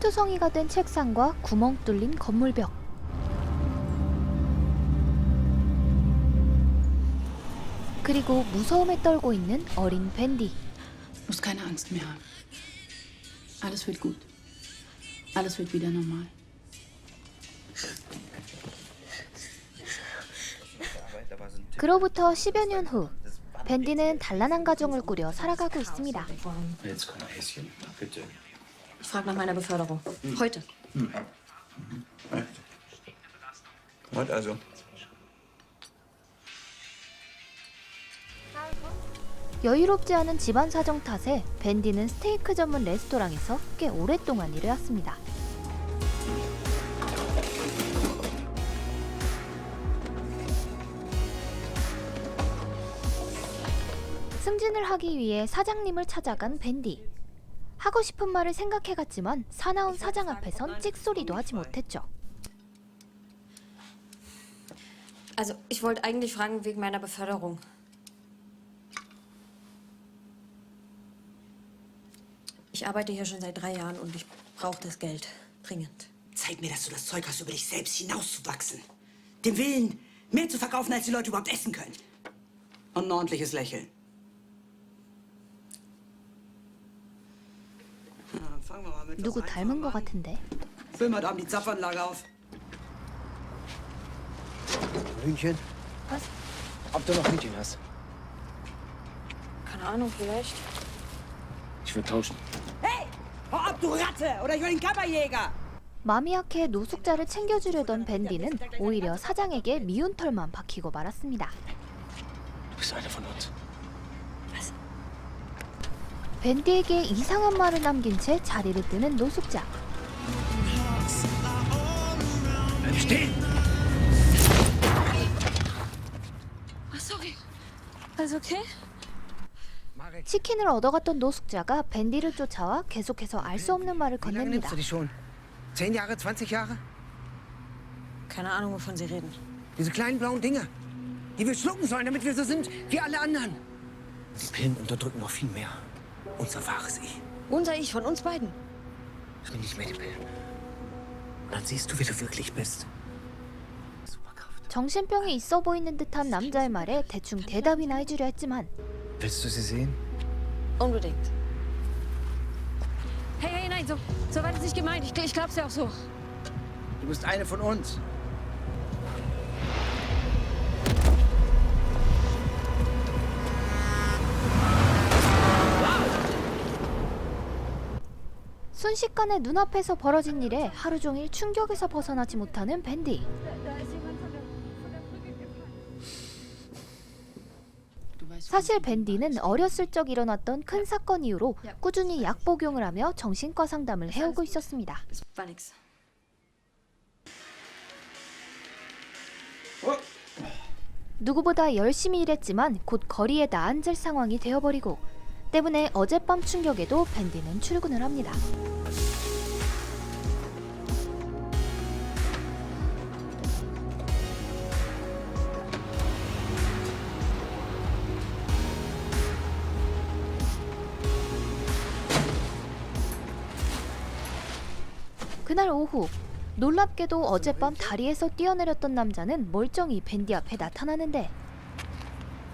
피투성이가 된 책상과 구멍 뚫린 건물벽. 그리고 무서움에 떨고 있는 어린 밴디. musst keine Angst mehr haben. Alles wird gut. Alles wird wieder normal. 그로부터 10여 년 후, 밴디는 단란한 가정을 꾸려 살아가고 있습니다. Jetzt komm, Häschen, bitte. Ich frage nach meiner Beförderung. Heute. Was also? 여유롭지 않은 집안 사정 탓에 밴디는 스테이크 전문 레스토랑에서 꽤 오랫동안 일해왔습니다. 승진을 하기 위해 사장님을 찾아간 밴디. 하고 싶은 말을 생각해갔지만 사나운 사장 앞에선 찍소리도 하지 못했죠. Also, ich wollte eigentlich fragen wegen meiner Beförderung. Ich arbeite hier schon seit drei Jahren und ich brauche das Geld. Dringend. Zeig mir, dass du das Zeug hast, über dich selbst hinauszuwachsen. Den Willen, mehr zu verkaufen, als die Leute überhaupt essen können. Und ein ordentliches Lächeln. 누구 닮은 것. 같은데. Füll mal da die Zapfanlage auf. Hühnchen? Was? Ob du noch Hühnchen hast? Keine Ahnung, vielleicht. Ich will tauschen. Hey! Hau ab, du Ratte! Oder ich will den Kammerjäger! 마음이 약해 노숙자를 챙겨주려던 밴디는 오히려 사장에게 미운 털만 박히고 말았습니다. Du bist einer von uns. 밴디에게 이상한 말을 남긴 채 자리를 뜨는 노숙자. Marek, 치킨을 얻어갔던 노숙자가 밴디를 쫓아와 계속해서 알 수 없는 말을 건넵니다. Zehn Jahre, 20 Jahre? Keine Ahnung, wovon Sie reden. Diese kleinen blauen Dinger, die wir schlucken sollen, damit wir so sind wie alle anderen. Die Pillen unterdrücken noch viel mehr. Unser wahres Ich. Unser Ich von uns beiden. Nimm nicht mehr die Pillen. Und dann siehst du, wie du wirklich bist. Superkraft. 정신병이 있어 보이는 듯한 남자의 말에 대충 대답이나 해주려 했지만 Willst du sie sehen? Unbedingt. Hey, hey, nein, so, so weit ist nicht gemeint. Ich, ich glaub's ja auch so. Du bist eine von uns. 순식간에 눈앞에서 벌어진 일에 하루 종일 충격에서 벗어나지 못하는 밴디. 사실 밴디는 어렸을 적 일어났던 큰 사건 이후로 꾸준히 약 복용을 하며 정신과 상담을 해오고 있었습니다. 누구보다 열심히 일했지만 곧 거리에 나앉을 상황이 되어버리고 때문에 어젯밤 충격에도 밴디는 출근을 합니다. 그날 오후 놀랍게도 어젯밤 다리에서 뛰어내렸던 남자는 멀쩡히 밴디 앞에 나타나는데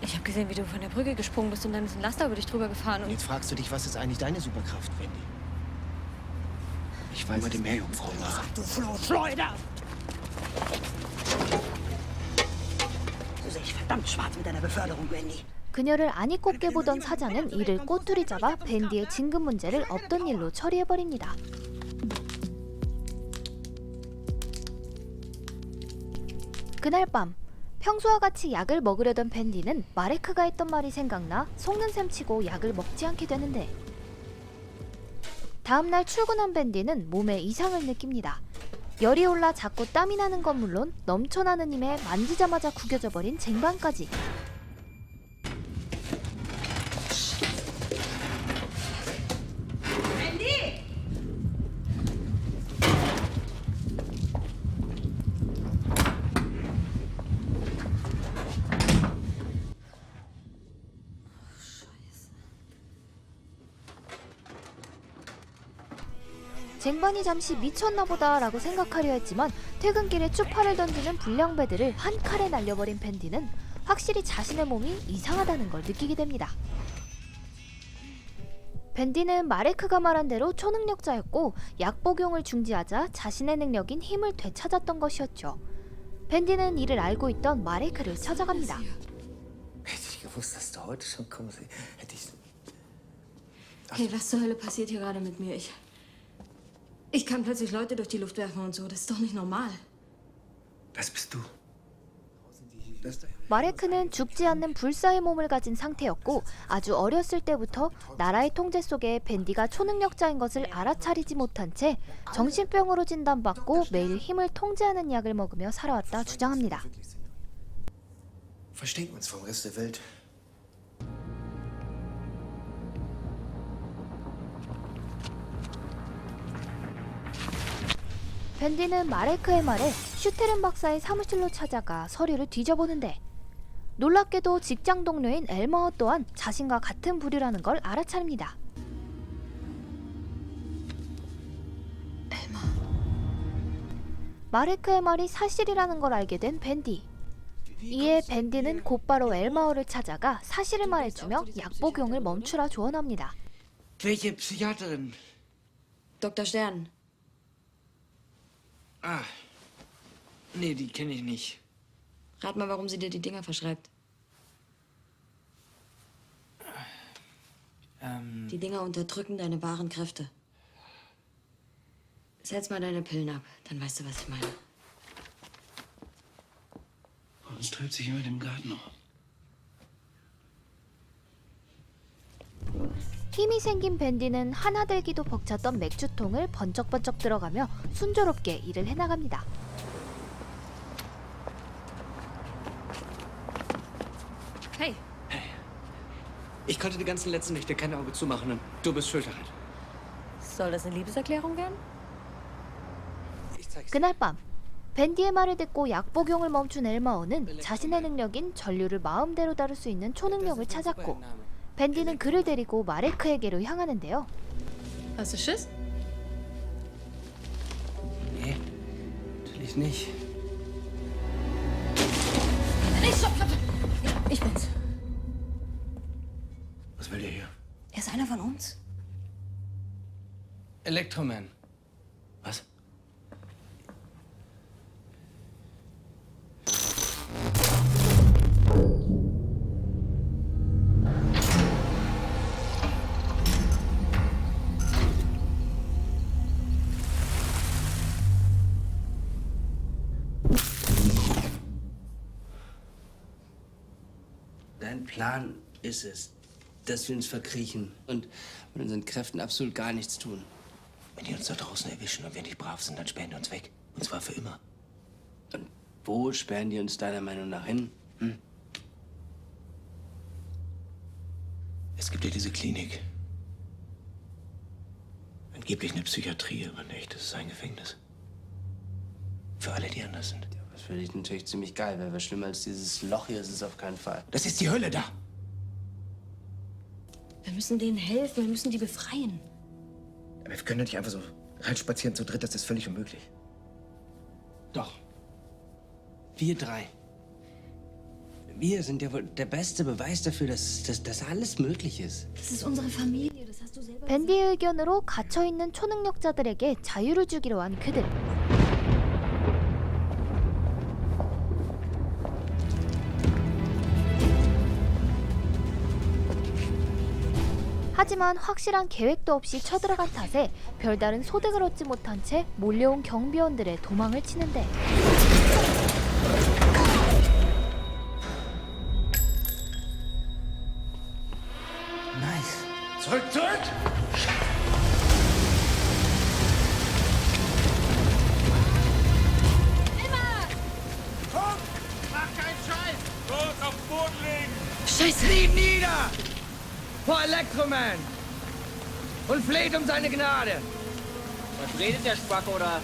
Ich habe gesehen, wie du von der Brücke gesprungen bist und dann ist ein Laster über dich drüber gefahren. Und Und jetzt fragst du dich, was ist eigentlich deine Superkraft, Wendy? Ich war immer die Meerjungfrau. Mara. Du Flo Schleuder! Du sehe ich verdammt schwarz mit deiner Beförderung, Wendy. 그녀를 안 잊고 깨보던 사자는 이를 꼬투리 잡아 밴디의 진급 문제를 없던 일로 처리해버립니다. 그날 밤 평소와 같이 약을 먹으려던 밴디는 마레크가 했던 말이 생각나 속는 셈 치고 약을 먹지 않게 되는데 다음날 출근한 밴디는 몸에 이상을 느낍니다. 열이 올라 자꾸 땀이 나는 건 물론 넘쳐나는 힘에 만지자마자 구겨져 버린 쟁반까지 쟁반이 잠시 미쳤나 보다 라고 생각하려 했지만 퇴근길에 추파를 던지는 불량배들을 한 칼에 날려버린 밴디는 확실히 자신의 몸이 이상하다는 걸 느끼게 됩니다. 밴디는 마레크가 말한 대로 초능력자였고 약 복용을 중지하자 자신의 능력인 힘을 되찾았던 것이었죠. 밴디는 이를 알고 있던 마레크를 찾아갑니다. Hätte ich gewusst, dass du heute schon kommst, hätte ich. Hey, was zur Hölle passiert hier gerade mit mir? Ich. Ich kann plötzlich Leute durch die Luft werfen und so. Das ist doch nicht normal. Das bist du. 마레크는 죽지 않는 불사의 몸을 가진 상태였고 아주 어렸을 때부터 나라의 통제 속에 밴디가 초능력자인 것을 알아차리지 못한 채 정신병으로 진단받고 매일 힘을 통제하는 약을 먹으며 살아왔다 주장합니다. verstehen uns vom Rest der Welt. 밴디는 마레크의 말에 슈테른 박사의 사무실로 찾아가 서류를 뒤져보는데 놀랍게도 직장 동료인 엘마어 또한 자신과 같은 부류라는 걸 알아차립니다. 마레크의 말이 사실이라는 걸 알게 된 밴디. 이에 밴디는 곧바로 엘마어를 찾아가 사실을 말해주며 약 복용을 멈추라 조언합니다. Welche Psychiaterin? Dr. Stern, Ah. Nee, die kenne ich nicht. rat mal, warum sie dir die Dinger verschreibt. Ähm. Die Dinger unterdrücken deine wahren Kräfte. Setz mal deine Pillen ab, dann weißt du, was ich meine. Uns treibt sich immer im Garten auf. 힘이 생긴 밴디는 하나 들기도 벅찼던 맥주통을 번쩍번쩍 들어가며 순조롭게 일을 해나갑니다. Hey, Ich konnte die ganzen letzten Nächte kein Auge zumachen und du bist schuld daran. soll das eine Liebeserklärung werden? 그날 밤 밴디의 말을 듣고 약 복용을 멈춘 엘마오는 자신의 능력인 전류를 마음대로 다룰 수 있는 초능력을 찾았고 밴디는 그를 데리고 마레크에게로 향하는데요. Hast du Schiss? Nee, natürlich nicht. Nee, stopp, stopp. Ich bin's. Was will der hier? Er ist einer von uns. Elektroman. Was? Plan ist es, dass wir uns verkriechen und mit unseren Kräften absolut gar nichts tun. Wenn die uns da draußen erwischen und wir nicht brav sind, dann sperren die uns weg. Und zwar für immer. Und wo sperren die uns deiner Meinung nach hin? Hm? Es gibt ja diese Klinik. Angeblich eine Psychiatrie, aber nicht. Das ist ein Gefängnis. Für alle, die anders sind Das finde ich natürlich ziemlich geil. Wäre schlimmer als dieses Loch hier ist es auf keinen Fall. Das ist die Hölle da. Wir müssen denen helfen, wir müssen die befreien. Aber wir können doch nicht einfach so reinspazieren zu dritt, das ist völlig unmöglich. Doch. Wir drei. Wir sind ja wohl der beste Beweis dafür, dass, dass, dass alles möglich ist. Das ist unsere Familie, das hast du selber 밴디의 의견으로 갇혀있는 초능력자들에게 자유를 주기로 한 그들. 하지만 확실한 계획도 없이 쳐들어간 탓에 별다른 소득을 얻지 못한 채 몰려온 경비원들의 도망을 치는데 zurück! Scheiße! Vor Elektroman! Und fleht um seine Gnade! Was redet der Spacko da?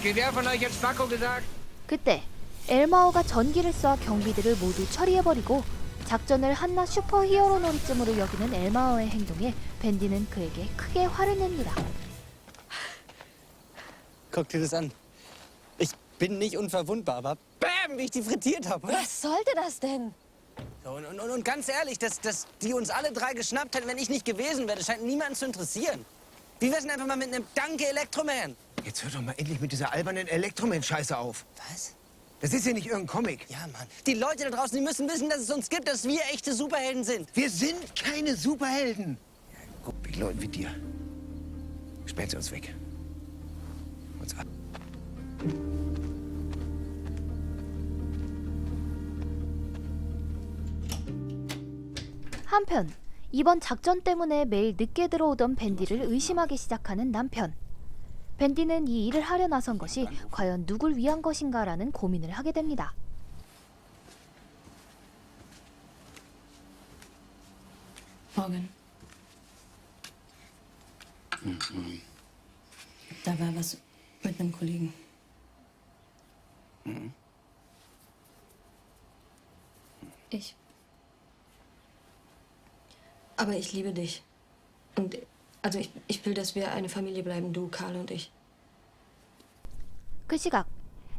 Okay, wer von euch hat Spacko gesagt? 그때 엘마오가 전기를 쏴 경비들을 모두 처리해버리고 작전을 한낱 슈퍼 히어로 놀이쯤으로 여기는 엘마오의 행동에 밴디는 그에게 크게 화를 냅니다. Guck dir das an. Ich bin nicht unverwundbar, aber bam, wie ich die frittiert habe. Was sollte das denn? Und, und, und ganz ehrlich, dass, dass die uns alle drei geschnappt hätten, wenn ich nicht gewesen wäre, das scheint niemanden zu interessieren. Wie wär's denn einfach mal mit einem Danke Elektroman? Jetzt hör doch mal endlich mit dieser albernen Elektroman-Scheiße auf. Was? Das ist ja nicht irgendein Comic. Ja, Mann. Die Leute da draußen, die müssen wissen, dass es uns gibt, dass wir echte Superhelden sind. Wir sind keine Superhelden. Ja, guck, wie Leuten wie dir. Sperren sie uns weg. Uns ab. 한편 이번 작전 때문에 매일 늦게 들어오던 밴디를 의심하기 시작하는 남편. 밴디는 이 일을 하려 나선 것이 과연 누굴 위한 것인가라는 고민을 하게 됩니다. Morgan. Da war was mit einem Kollegen. Ich. Aber ich liebe dich. Und also ich, ich will, dass wir eine Familie bleiben, du, Karl und ich. 그 시각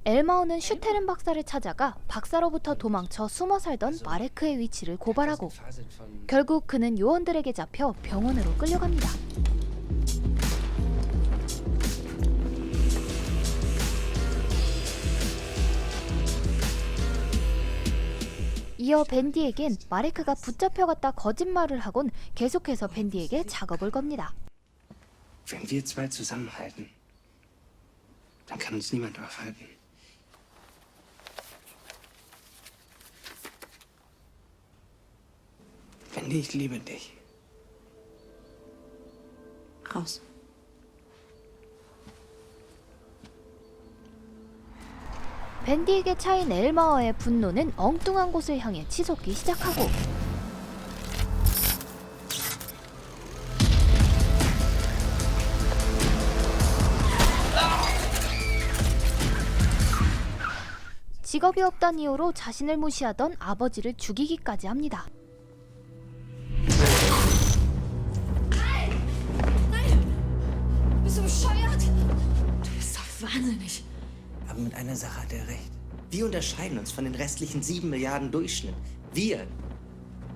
엘마오는 슈테른 박사를 찾아가 박사로부터 도망쳐 숨어 살던 마레크의 위치를 고발하고 결국 그는 요원들에게 잡혀 병원으로 끌려갑니다. 이어 밴디에겐 마레크가 붙잡혀갔다 거짓말을 하곤 계속해서 밴디에게 작업을 겁니다. Wenn wir zwei zusammenhalten, dann kann uns niemand aufhalten. Wendy, ich liebe dich. Raus. 밴디에게 차인 엘마어의 분노는 엉뚱한 곳을 향해 치솟기 시작하고 직업이 없다는 이유로 자신을 무시하던 아버지를 죽이기까지 합니다. Wahnsinnig. Aber mit einer Sache hat er recht. Wir unterscheiden uns von den restlichen sieben Milliarden Durchschnitt. Wir,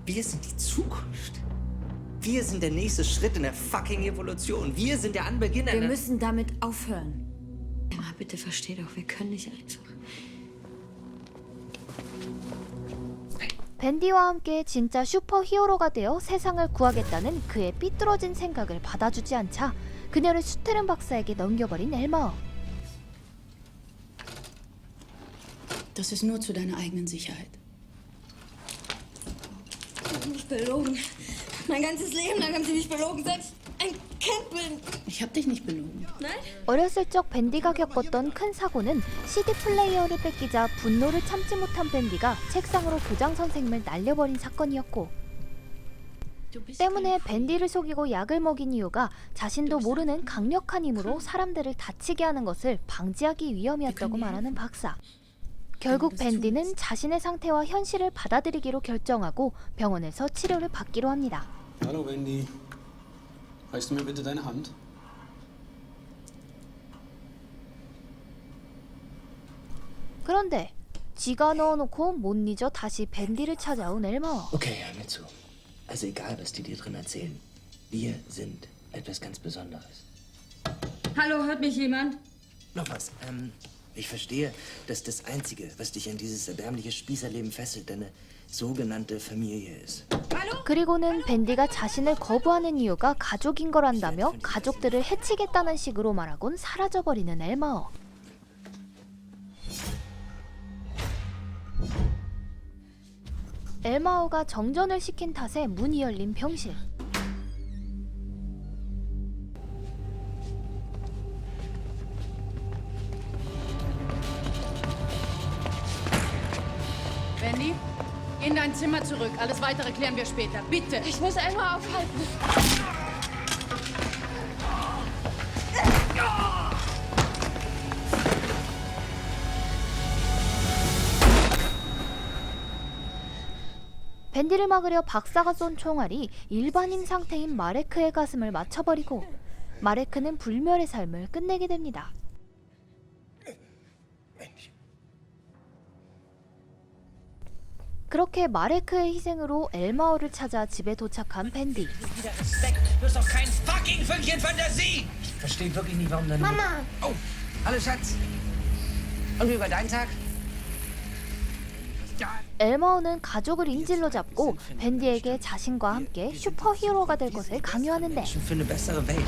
wir sind die Zukunft. Wir sind der nächste Schritt in der fucking Evolution. Wir sind der Anbeginn Wir einer... müssen damit aufhören. Emma, bitte versteh doch, wir können nicht einfach. 밴디와 함께 진짜 슈퍼 히어로가 되어 세상을 구하겠다는 그의 삐뚤어진 생각을 받아주지 않자 그녀를 슈테른 박사에게 넘겨버린 엘마어. Das ist nur zu deiner eigenen Sicherheit. Sie haben mich belogen. Mein ganzes Leben lang haben sie mich belogen, ich ein Kind bin. Ich hab dich nicht belogen. Nein? 어렸을 적 밴디가 겪었던 큰 사고는 CD 플레이어를 뺏기자 분노를 참지 못한 밴디가 책상으로 교장 선생님을 날려버린 사건이었고 때문에 밴디를 속이고 약을 먹인 이유가 자신도 모르는 강력한 힘으로 사람들을 다치게 하는 것을 방지하기 위함이었다고 말하는 박사. 결국 밴디는 자신의 상태와 현실을 받아들이기로 결정하고 병원에서 치료를 받기로 합니다. Hallo Wendy. Reichst du mir bitte deine Hand? 그런데 지가 넣어놓고 못 잊어 다시 밴디를 찾아온 엘마어. Okay, hör mir zu. Also egal, was die dir drin erzählen. Wir sind etwas ganz Besonderes. Hallo, hört mich jemand? Noch was. Ähm, ich verstehe, dass das Einzige, was dich an dieses erbärmliche Spießerleben fesselt, deine sogenannte Familie ist. 그리고는 밴디가 자신을 거부하는 이유가 가족인 거란다며 가족들을 해치겠다는 식으로 말하곤 사라져버리는 엘마어. 엘마오가 정전을 시킨 탓에 문이 열린 병실. Zurück. Alles weitere klären wir später. Bitte. Ich muss Emma aufhalten. 밴디를 막으려 박사가 쏜 총알이 일반인 상태인 마레크의 가슴을 맞춰버리고 마레크는 불멸의 삶을 끝내게 됩니다. 그렇게 마레크의 희생으로 엘마오를 찾아 집에 도착한 밴디. Mama. Oh, hallo Schatz. Und wie war dein Tag? 엘마오는 가족을 인질로 잡고 밴디에게 자신과 함께 슈퍼히어로가 될 것을 강요하는데 Menschen für eine bessere Welt.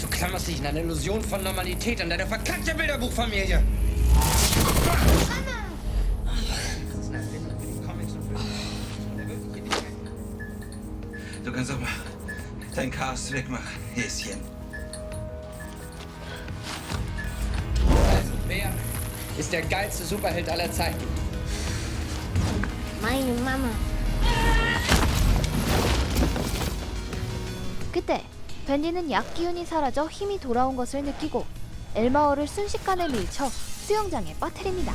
Du klammerst dich in einer Illusion von Normalität an deine verkackte Bilderbuchfamilie. Du dein Chaos wegmachen, Häschen. Also, wer ist der geilste Superheld aller Zeiten? Meine Mama. 그때 밴디는 약 기운이 사라져 힘이 돌아온 것을 느끼고 엘마오를 순식간에 밀쳐 수영장에 빠뜨립니다.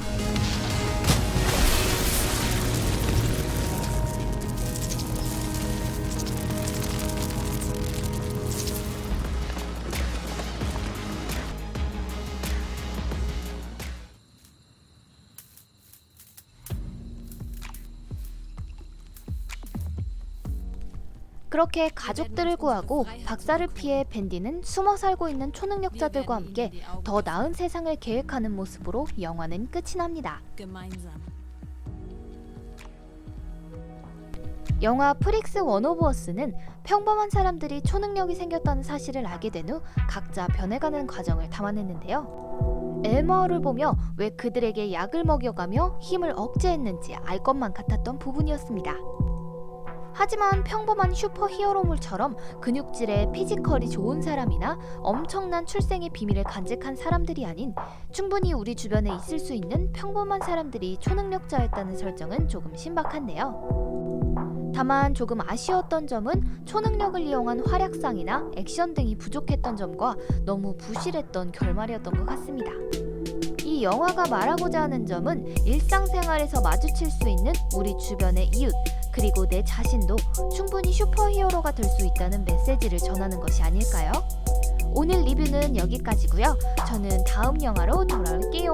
그렇게 가족들을 구하고 박사를 피해 밴디는 숨어 살고 있는 초능력자들과 함께 더 나은 세상을 계획하는 모습으로 영화는 끝이 납니다. 영화 프릭스 원 오브 어스는 평범한 사람들이 초능력이 생겼다는 사실을 알게 된 후 각자 변해가는 과정을 담아냈는데요. 엘마어를 보며 왜 그들에게 약을 먹여가며 힘을 억제했는지 알 것만 같았던 부분이었습니다. 하지만 평범한 슈퍼 히어로물처럼 근육질에 피지컬이 좋은 사람이나 엄청난 출생의 비밀을 간직한 사람들이 아닌 충분히 우리 주변에 있을 수 있는 평범한 사람들이 초능력자였다는 설정은 조금 신박한데요. 다만 조금 아쉬웠던 점은 초능력을 이용한 활약상이나 액션 등이 부족했던 점과 너무 부실했던 결말이었던 것 같습니다. 이 영화가 말하고자 하는 점은 일상생활에서 마주칠 수 있는 우리 주변의 이웃, 그리고 내 자신도 충분히 슈퍼히어로가 될 수 있다는 메시지를 전하는 것이 아닐까요? 오늘 리뷰는 여기까지고요. 저는 다음 영화로 돌아올게요.